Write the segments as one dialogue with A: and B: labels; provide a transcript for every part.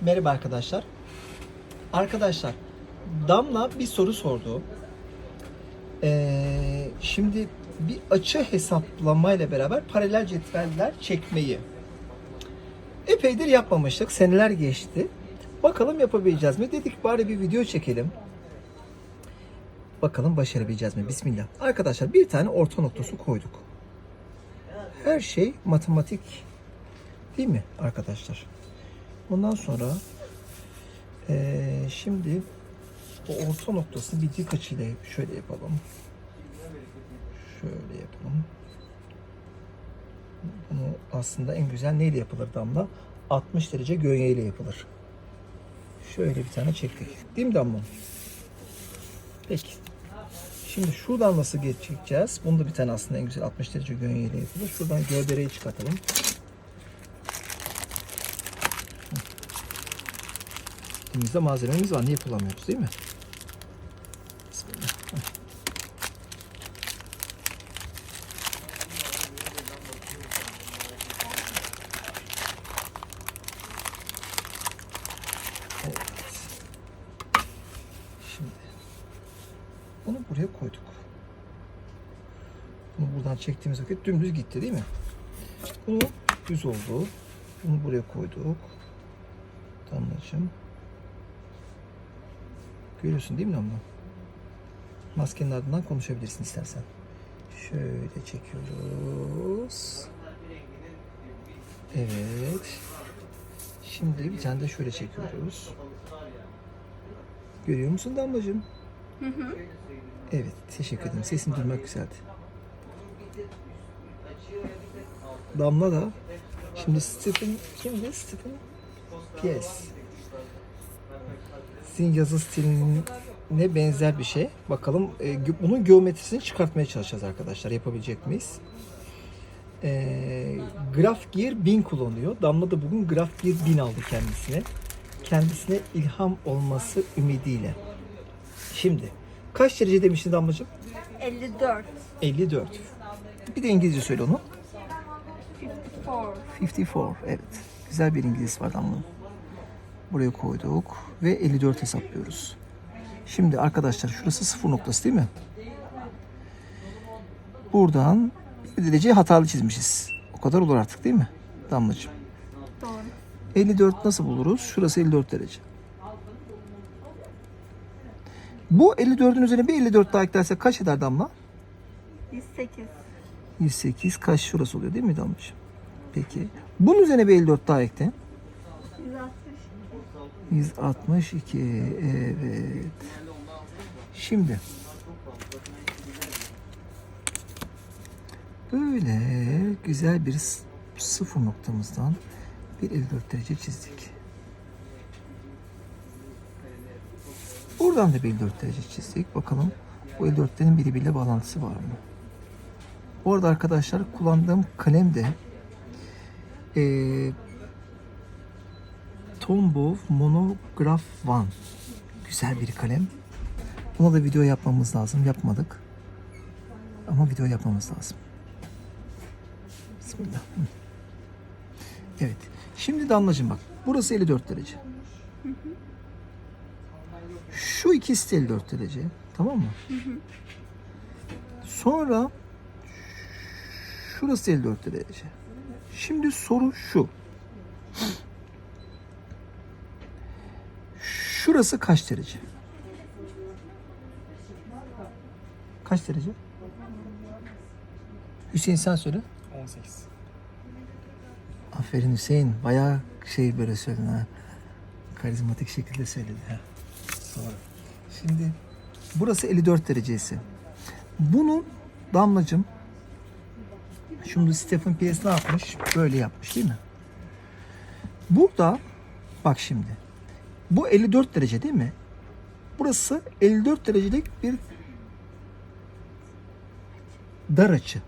A: Merhaba arkadaşlar. Arkadaşlar, Damla bir soru sordu. Ee, şimdi bir açı hesaplamayla beraber paralel cetveller çekmeyi epeydir yapmamıştık. Seneler geçti. Bakalım yapabileceğiz mi? Dedik bari bir video çekelim. Bakalım başarabileceğiz mi? Bismillah. Arkadaşlar bir tane orta noktası koyduk. Her şey matematik değil mi arkadaşlar? Ondan sonra eee, şimdi o orta noktasını bir dik açıyla şöyle yapalım. Şöyle yapalım. Bunu aslında en güzel neyle yapılır damla? 60 derece ile yapılır. Şöyle bir tane çektik. Değil mi damla? Peki. Şimdi şuradan nasıl geçeceğiz? Bunu da bir tane aslında en güzel 60 derece gönye ile yapılır. Şuradan gövdereyi çıkartalım. Elimizde malzememiz var. Niye kullanmıyoruz değil mi? Şimdi bunu buraya koyduk. Bunu buradan çektiğimiz vakit dümdüz gitti değil mi? Bunu düz oldu. Bunu buraya koyduk. Damlacığım. Görüyorsun değil mi Damla? Maskenin ardından konuşabilirsin istersen. Şöyle çekiyoruz. Evet. Şimdi bir tane de şöyle çekiyoruz. Görüyor musun Damlacığım? Evet, teşekkür ederim. Sesini duymak güzeldi. Damla da şimdi Stephen kimdi? Stephen Pierce. Sizin yazı stiline benzer bir şey. Bakalım e, bunun geometrisini çıkartmaya çalışacağız arkadaşlar. Yapabilecek miyiz? E, Graph Gear 1000 kullanıyor. Damla da bugün Graph Gear 1000 aldı kendisine. Kendisine ilham olması ümidiyle. Şimdi kaç derece demiştin Damlacığım?
B: 54.
A: 54. Bir de İngilizce söyle onu.
B: 54.
A: 54. Evet. Güzel bir İngiliz var Damla'nın. Buraya koyduk ve 54 hesaplıyoruz. Şimdi arkadaşlar şurası sıfır noktası değil mi? Buradan bir derece hatalı çizmişiz. O kadar olur artık değil mi? Damlacığım.
B: Doğru.
A: 54 nasıl buluruz? Şurası 54 derece. Bu 54'ün üzerine bir 54 daha eklersek kaç eder Damla?
B: 108.
A: 108 kaç şurası oluyor değil mi Damlacığım? Peki. Bunun üzerine bir 54 daha ekle.
B: 162.
A: 162 evet. Şimdi böyle güzel bir sıfır noktamızdan bir 54 derece çizdik. Buradan da bir 54 derece çizdik. Bakalım bu 54'lerin birbiriyle bağlantısı var mı? Bu arada arkadaşlar kullandığım kalem de eee Tombow Monograph One. Güzel bir kalem. Buna da video yapmamız lazım. Yapmadık. Ama video yapmamız lazım. Bismillah. Evet. Şimdi Damlacığım bak. Burası 54 derece. Şu ikisi de 54 derece. Tamam mı? Sonra şurası 54 derece. Şimdi soru şu. Şurası kaç derece? Kaç derece? Hüseyin sen söyle.
C: 18.
A: Aferin Hüseyin. Bayağı şey böyle söyledin ha. Karizmatik şekilde söyledin ha. Doğru. Şimdi burası 54 derecesi. Bunu Damlacığım şimdi Stephen Pierce ne yapmış? Böyle yapmış değil mi? Burada bak şimdi. Bu 54 derece değil mi? Burası 54 derecelik bir dar açı.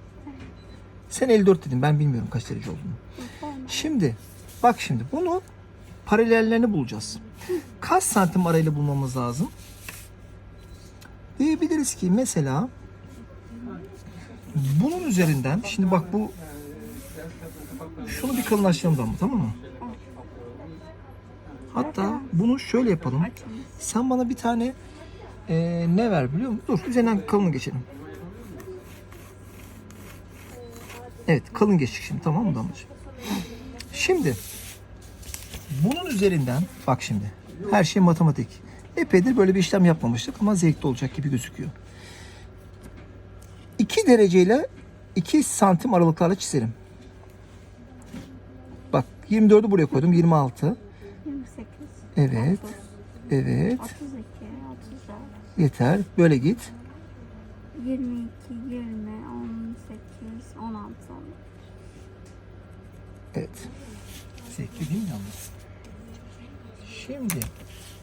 A: Sen 54 dedin. Ben bilmiyorum kaç derece olduğunu. Şimdi bak şimdi bunu paralellerini bulacağız. Kaç santim arayla bulmamız lazım? Diyebiliriz ki mesela bunun üzerinden şimdi bak bu şunu bir kalınlaştıralım tamam mı? Hatta bunu şöyle yapalım. Sen bana bir tane eee, ne ver biliyor musun? Dur üzerinden kalın geçelim. Evet kalın geçtik şimdi tamam mı damlacığım? Şimdi bunun üzerinden bak şimdi her şey matematik. Epeydir böyle bir işlem yapmamıştık ama zevkli olacak gibi gözüküyor. 2 dereceyle 2 santim aralıklarla çizelim. Bak 24'ü buraya koydum 26.
B: 28.
A: Evet. Evet.
B: 32. 34.
A: Yeter. Böyle git.
B: 22, 20, 18, 16.
A: Evet. Zevkli değil mi yalnız? Şimdi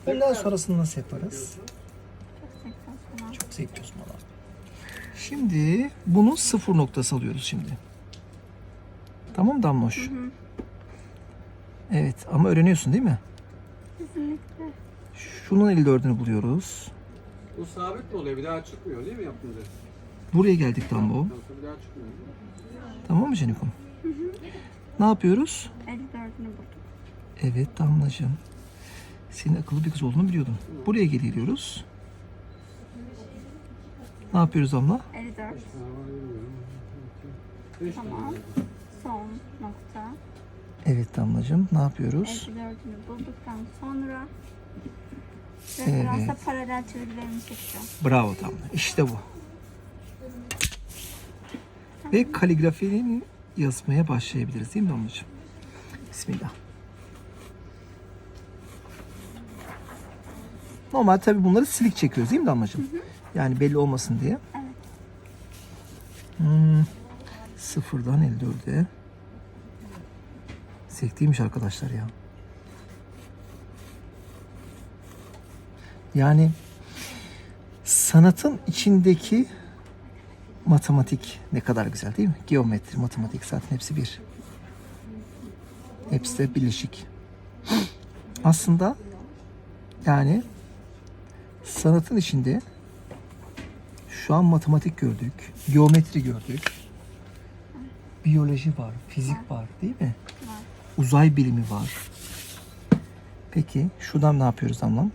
A: bundan sonrasını nasıl yaparız?
B: Çok zevkli
A: Osman abi. Şimdi bunu sıfır noktası alıyoruz şimdi. Tamam mı Damloş? Evet ama öğreniyorsun değil mi?
B: Kesinlikle.
A: Şunun 54'ünü buluyoruz.
C: Bu sabit mi oluyor? Bir daha çıkmıyor değil mi yapınca?
A: Buraya geldik Damlo.
C: Yoksa bir daha çıkmıyor.
A: Tamam mı Canikom? Ne yapıyoruz?
B: 54'ünü buldum.
A: Evet Damlacığım. Senin akıllı bir kız olduğunu biliyordum. Buraya geliyoruz. Ne yapıyoruz Damla?
B: 54.
C: Aa, bilmiyorum. Beş tane
B: Tamam. Son nokta.
A: Evet Damlacığım. Ne yapıyoruz?
B: 54'ünü bulduktan sonra
A: Evet.
B: referansa paralel çizgilerimi çekeceğim.
A: Bravo Damla. İşte bu. Ve kaligrafinin yazmaya başlayabiliriz değil mi Damlacığım? Bismillah. Normal tabii bunları silik çekiyoruz değil mi Damlacığım? Yani belli olmasın diye.
B: Evet.
A: Hmm, sıfırdan 54'e. Zevkliymiş arkadaşlar ya. Yani sanatın içindeki matematik ne kadar güzel değil mi? Geometri, matematik zaten hepsi bir. Hepsi de birleşik. Aslında yani sanatın içinde şu an matematik gördük, geometri gördük. Biyoloji var, fizik var değil mi? Uzay bilimi var. Peki şuradan ne yapıyoruz Damlam?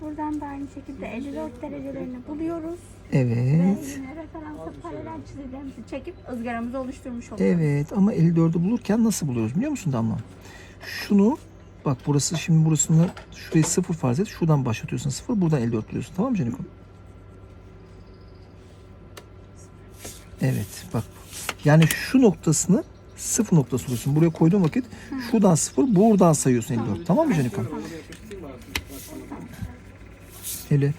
B: Buradan da aynı şekilde 54 derecelerini buluyoruz.
A: Evet.
B: Ve yine referansa paralel çizgilerimizi çekip ızgaramızı oluşturmuş oluyoruz.
A: Evet ama 54'ü bulurken nasıl buluyoruz biliyor musun Damla? Şunu bak burası şimdi burasını şurayı sıfır farz et. Şuradan başlatıyorsun sıfır. Buradan 54 buluyorsun. Tamam mı Canikom? Evet bak. Yani şu noktasını sıfır noktası buluyorsun. Buraya koyduğun vakit şuradan sıfır buradan sayıyorsun 54. Tamam mı Canikom? Öyle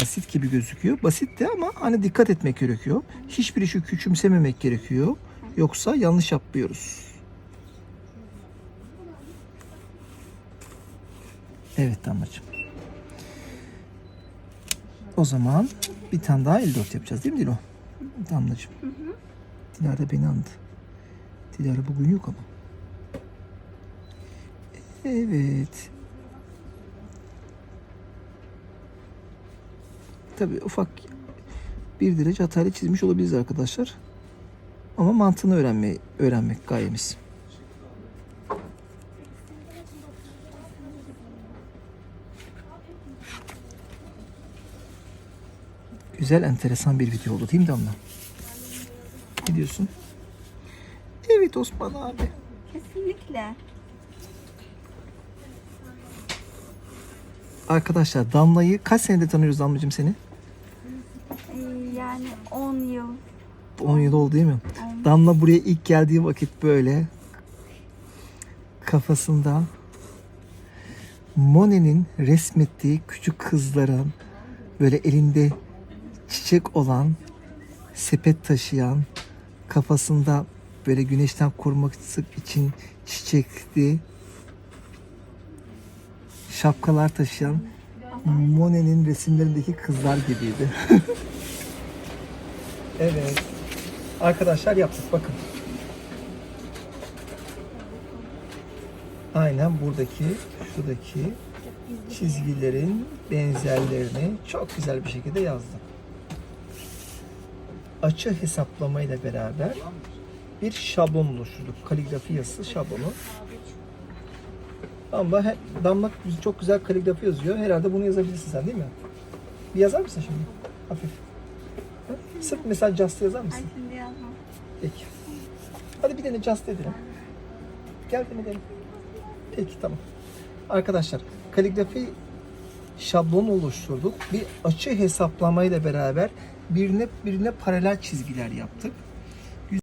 A: basit gibi gözüküyor. Basit de ama hani dikkat etmek gerekiyor. Hiçbir işi küçümsememek gerekiyor. Yoksa yanlış yapıyoruz. Evet Damlacığım. O zaman bir tane daha 54 yapacağız değil mi Dilo? Damlacığım. Dilara beni andı. Dilara bugün yok ama. Evet. Tabii ufak bir derece hatayla çizmiş olabiliriz arkadaşlar. Ama mantığını öğrenmeyi öğrenmek gayemiz. Güzel, enteresan bir video oldu değil mi Damla? Ne diyorsun? Evet Osman abi.
B: Kesinlikle.
A: Arkadaşlar Damla'yı kaç senedir tanıyoruz Damlacığım seni?
B: Ee, yani 10 yıl
A: 10 yıl oldu değil mi?
B: olmuş.
A: Damla buraya ilk geldiği vakit böyle kafasında Monet'in resmettiği küçük kızların böyle elinde çiçek olan sepet taşıyan kafasında böyle güneşten korumak için çiçekli şapkalar taşıyan Monet'in resimlerindeki kızlar gibiydi. evet. Arkadaşlar yaptık bakın. Aynen buradaki, şuradaki çizgilerin benzerlerini çok güzel bir şekilde yazdım. Açı hesaplamayla beraber bir şablon oluşturduk. Kaligrafi yazısı şablonu. Damla, he- Damla çok güzel kaligrafi yazıyor. Herhalde bunu yazabilirsin sen değil mi? Bir yazar mısın şimdi? Hafif. Ha? Sırf mesela Just yazar mısın?
B: Ay şimdi yazmam.
A: Peki. Hadi bir tane Just edelim. Gel deneyelim. Peki tamam. Arkadaşlar kaligrafi şablonu oluşturduk. Bir açı hesaplamayla beraber birine birine paralel çizgiler yaptık.